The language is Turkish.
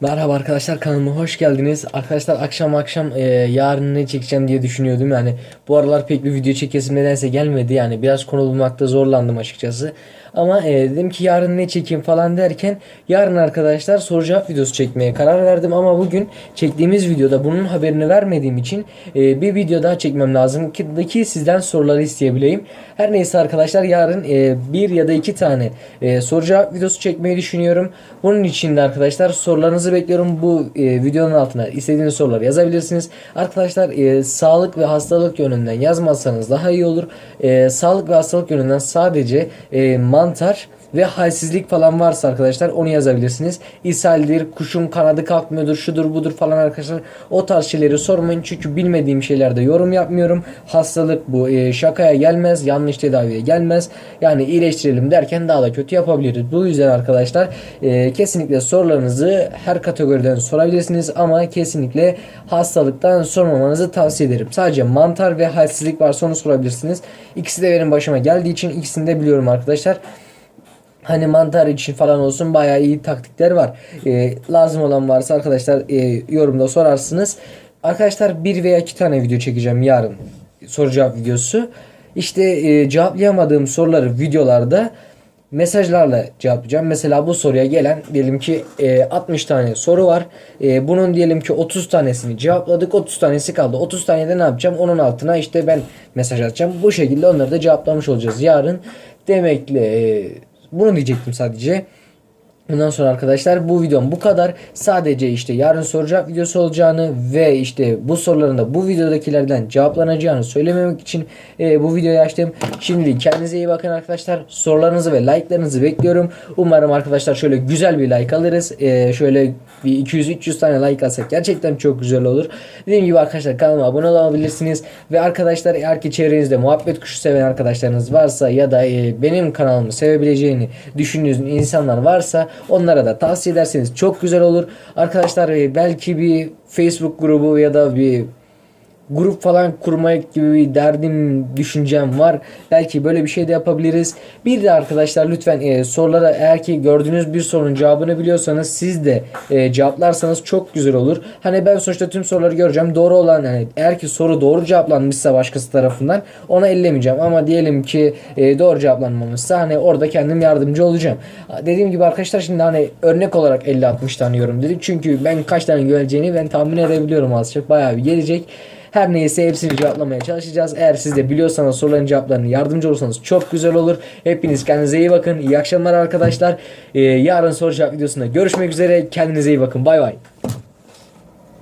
Merhaba arkadaşlar kanalıma hoş geldiniz. Arkadaşlar akşam akşam e, yarın ne çekeceğim diye düşünüyordum. Yani bu aralar pek bir video çekesim nedense gelmedi. Yani biraz konu bulmakta zorlandım açıkçası. Ama e, dedim ki yarın ne çekeyim falan derken yarın arkadaşlar soru cevap videosu çekmeye karar verdim. Ama bugün çektiğimiz videoda bunun haberini vermediğim için e, bir video daha çekmem lazım ki, ki sizden soruları isteyebileyim. Her neyse arkadaşlar yarın e, bir ya da iki tane e, soru cevap videosu çekmeyi düşünüyorum. Bunun için de arkadaşlar sorularınızı bekliyorum. Bu e, videonun altına istediğiniz soruları yazabilirsiniz. Arkadaşlar e, sağlık ve hastalık yönünden yazmazsanız daha iyi olur. E, sağlık ve hastalık yönünden sadece e, mantar ve halsizlik falan varsa arkadaşlar onu yazabilirsiniz. İshaldir, kuşun kanadı kalkmıyordur, şudur budur falan arkadaşlar. O tarz şeyleri sormayın çünkü bilmediğim şeylerde yorum yapmıyorum. Hastalık bu e, şakaya gelmez, yanlış tedaviye gelmez. Yani iyileştirelim derken daha da kötü yapabiliriz. Bu yüzden arkadaşlar e, kesinlikle sorularınızı her kategoriden sorabilirsiniz ama kesinlikle hastalıktan sormamanızı tavsiye ederim. Sadece mantar ve halsizlik varsa onu sorabilirsiniz. İkisi de benim başıma geldiği için ikisini de biliyorum arkadaşlar hani mantar için falan olsun bayağı iyi taktikler var. Ee, lazım olan varsa arkadaşlar e, yorumda sorarsınız. Arkadaşlar bir veya iki tane video çekeceğim yarın. Soru cevap videosu. İşte e, cevaplayamadığım soruları videolarda mesajlarla cevaplayacağım. Mesela bu soruya gelen diyelim ki e, 60 tane soru var. E, bunun diyelim ki 30 tanesini cevapladık. 30 tanesi kaldı. 30 tane de ne yapacağım? Onun altına işte ben mesaj atacağım. Bu şekilde onları da cevaplamış olacağız yarın. Demekle e, bunu diyecektim sadece. Bundan sonra arkadaşlar bu videom bu kadar. Sadece işte yarın soru cevap videosu olacağını ve işte bu soruların da bu videodakilerden cevaplanacağını söylememek için e, bu videoyu açtım. Şimdi kendinize iyi bakın arkadaşlar. Sorularınızı ve like'larınızı bekliyorum. Umarım arkadaşlar şöyle güzel bir like alırız. E, şöyle bir 200-300 tane like alsak gerçekten çok güzel olur. Dediğim gibi arkadaşlar kanalıma abone olabilirsiniz. Ve arkadaşlar eğer ki çevrenizde muhabbet kuşu seven arkadaşlarınız varsa ya da e, benim kanalımı sevebileceğini düşündüğünüz insanlar varsa onlara da tavsiye ederseniz çok güzel olur. Arkadaşlar e, belki bir Facebook grubu ya da bir grup falan kurmak gibi bir derdim, düşüncem var. Belki böyle bir şey de yapabiliriz. Bir de arkadaşlar lütfen e, sorulara eğer ki gördüğünüz bir sorunun cevabını biliyorsanız siz de e, cevaplarsanız çok güzel olur. Hani ben sonuçta tüm soruları göreceğim. Doğru olan hani eğer ki soru doğru cevaplanmışsa başkası tarafından ona ellemeyeceğim. Ama diyelim ki e, doğru cevaplanmamışsa hani orada kendim yardımcı olacağım. Dediğim gibi arkadaşlar şimdi hani örnek olarak 50-60 tane yorum dedik. Çünkü ben kaç tane geleceğini ben tahmin edebiliyorum az çok. Bayağı bir gelecek. Her neyse hepsini cevaplamaya çalışacağız. Eğer siz de biliyorsanız soruların cevaplarını yardımcı olursanız çok güzel olur. Hepiniz kendinize iyi bakın. İyi akşamlar arkadaşlar. Ee, yarın soru cevap videosunda görüşmek üzere. Kendinize iyi bakın. Bay bay.